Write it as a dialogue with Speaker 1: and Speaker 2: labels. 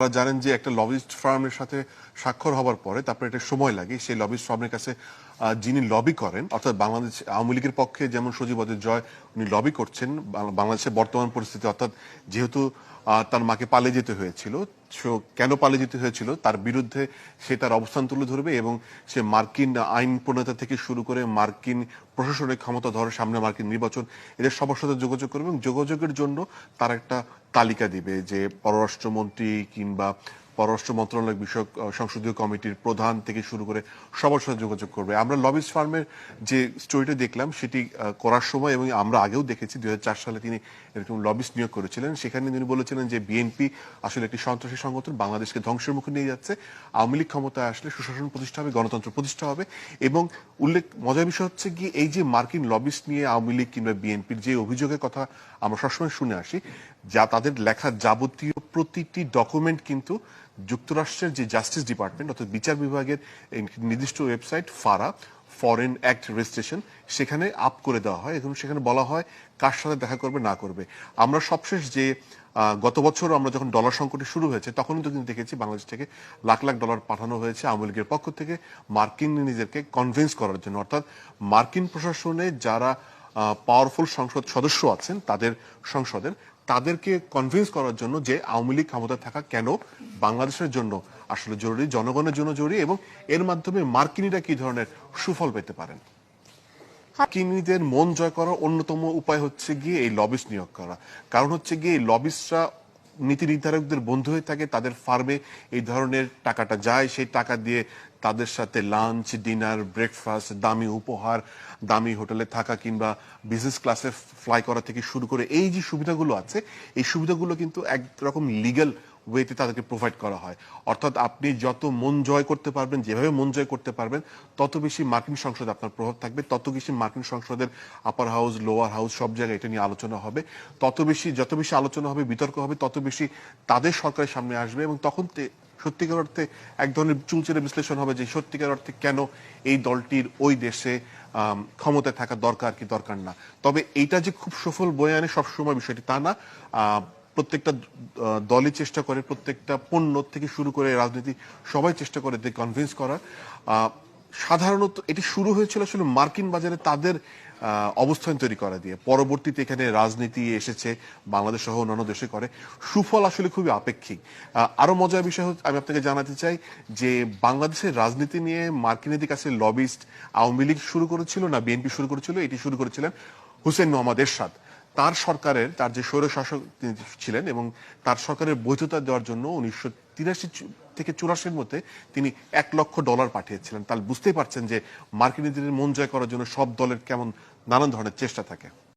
Speaker 1: আপনারা জানেন যে একটা লবিস্ট ফার্মের সাথে স্বাক্ষর হবার পরে তারপরে একটা সময় লাগে। সেই লবিস্ট ফার্মের কাছে যিনি লবি করেন, অর্থাৎ বাংলাদেশ, আওয়ামী লীগের পক্ষে যেমন সজীব জয় উনি লবি করছেন, বাংলাদেশের বর্তমান পরিস্থিতি, অর্থাৎ যেহেতু তার মাকে পালিয়ে যেতে হয়েছিল সো কেন পালিত হয়েছিল, তার বিরুদ্ধে সে তার অবস্থান তুলে ধরবে এবং সে মার্কিন আইন প্রণেতা থেকে শুরু করে মার্কিন প্রশাসনের ক্ষমতা ধরে সামনে মার্কিন নির্বাচন, এদের সবার সাথে যোগাযোগ করবে এবং যোগাযোগের জন্য তার একটা তালিকা দিবে যে পররাষ্ট্রমন্ত্রী কিংবা পররাষ্ট্র মন্ত্রণালয় বিষয়ক সংসদীয় কমিটির প্রধান থেকে শুরু করে সবার সাথে যোগাযোগ করবে। আমরা লবিস ফার্মের যে স্টোরিটা দেখলাম, সেটি করার সময় এবং আমরা আগেও দেখেছি দু হাজার চার সালে তিনি এরকম লবিস নিয়োগ করেছিলেন। সেখানে তিনি বলেছিলেন যে বিএনপি আসলে একটি সন্ত্রাসী সংগঠন বাংলাদেশকে ধ্বংসের মুখে নিয়ে যাচ্ছে। আওয়ামী লীগ ক্ষমতায় আসলে সুশাসন প্রতিষ্ঠা হবে, গণতন্ত্র প্রতিষ্ঠা হবে এবং উল্লেখ, মজার বিষয় হচ্ছে কি, এই যে মার্কিন লবিস নিয়ে আওয়ামী লীগ কিংবা বিএনপির যে অভিযোগের কথা আমরা সবসময় শুনে আসি যা তাদের লেখা যাবতীয় প্রতিটি ডকুমেন্ট কিন্তু যুক্তরাষ্ট্রের যে জাস্টিস ডিপার্টমেন্ট অর্থাৎ বিচার বিভাগের নির্দিষ্ট website FARA foreign act registration সেখানে আপ করে দেওয়া হয় এবং সেখানে বলা হয় কার সাথে দেখা করবে, না করবে। আমরা সবশেষ যে গত বছর আমরা যখন ডলার সংকটে শুরু হয়েছে তখনই তো কিন্তু দেখেছি বাংলাদেশ থেকে লাখ লাখ ডলার পাঠানো হয়েছে আওয়ামী লীগের পক্ষ থেকে মার্কিন নিজেদেরকে কনভিন্স করার জন্য। অর্থাৎ মার্কিন প্রশাসনে যারা পাওয়ারফুল সংসদ সদস্য আছেন, তাদের সংসদের তাদেরকে কনভিন্স করার জন্য যে আওয়ামী লীগ ক্ষমতা থাকা কেন বাংলাদেশের জন্য? আসলে জরুরি, জনগণের জন্য জরুরি এবং এর মাধ্যমে মার্কিনীরা কি ধরনের সুফল পেতে পারেন? মার্কিনীদের মন জয় করার অন্যতম উপায় হচ্ছে গিয়ে এই লবিস নিয়োগ করা। কারণ হচ্ছে গিয়ে এই লবিসরা নীতি নির্ধারকদের বন্ধু হয়ে থাকে, তাদের ফার্মে এই ধরনের টাকাটা যায়। সেই টাকা দিয়ে তাদের সাথে লাঞ্চ ডিনার ব্রেকফাস্ট দামি উপহার, দামি হোটেলে থাকা কিংবা বিজনেস ক্লাসে ফ্লাই করা থেকে শুরু করে এই যে সুবিধাগুলো আছে, এই সুবিধাগুলো কিন্তু একরকম লিগ্যাল ওয়েতে তাদেরকে প্রোভাইড করা হয়। অর্থাৎ আপনি যত মন জয় করতে পারবেন, যেভাবে মন জয় করতে পারবেন, তত বেশি মার্কিন সংসদে আপনার প্রভাব থাকবে, তত বেশি মার্কিন সংসদের আপার হাউস লোয়ার হাউস সব জায়গায় এটা নিয়ে আলোচনা হবে। তত বেশি, যত বেশি আলোচনা হবে, বিতর্ক হবে, তত বেশি তাদের সরকারের সামনে আসবে এবং তখন সত্যিকার অর্থে এক ধরনের চুলচেরে বিশ্লেষণ হবে যে সত্যিকার অর্থে কেন এই দলটির ওই দেশে ক্ষমতায় থাকা দরকার কি দরকার না। তবে এইটা যে খুব সফল বয়ে আনে সবসময় বিষয়টি তা না। প্রত্যেকটা দলই চেষ্টা করে প্রত্যেকটা পণ্য থেকে শুরু করে রাজনীতি সবাই চেষ্টা করে কনভিন্স করার। সাধারণত এটি শুরু হয়েছিল আসলে মার্কিন বাজারে তাদের অবস্থান তৈরি করা দিয়ে। পরবর্তীতে এখানে রাজনীতি এসেছে, বাংলাদেশ সহ অন্যান্য দেশে করে। সুফল আসলে খুবই আপেক্ষিক। আরও মজার বিষয় হচ্ছে, আমি আপনাকে জানাতে চাই যে বাংলাদেশের রাজনীতি নিয়ে মার্কিনীদের কাছে লবিস্ট আওয়ামী লীগ শুরু করেছিল না বিএনপি শুরু করেছিল, এটি শুরু করেছিলেন হুসেন মোহাম্মদ এরশাদ। তার সরকারের, তার যে স্বৈরশাসক তিনি ছিলেন এবং তার সরকারের বৈধতা দেওয়ার জন্য উনিশশো তিরাশি থেকে চুরাশির মধ্যে তিনি এক লক্ষ ডলার পাঠিয়েছিলেন। তাহলে বুঝতেই পারছেন যে মার্কিন মার্কিনীদের মন জয় করার জন্য সব দলের কেমন নানান ধরনের চেষ্টা থাকে।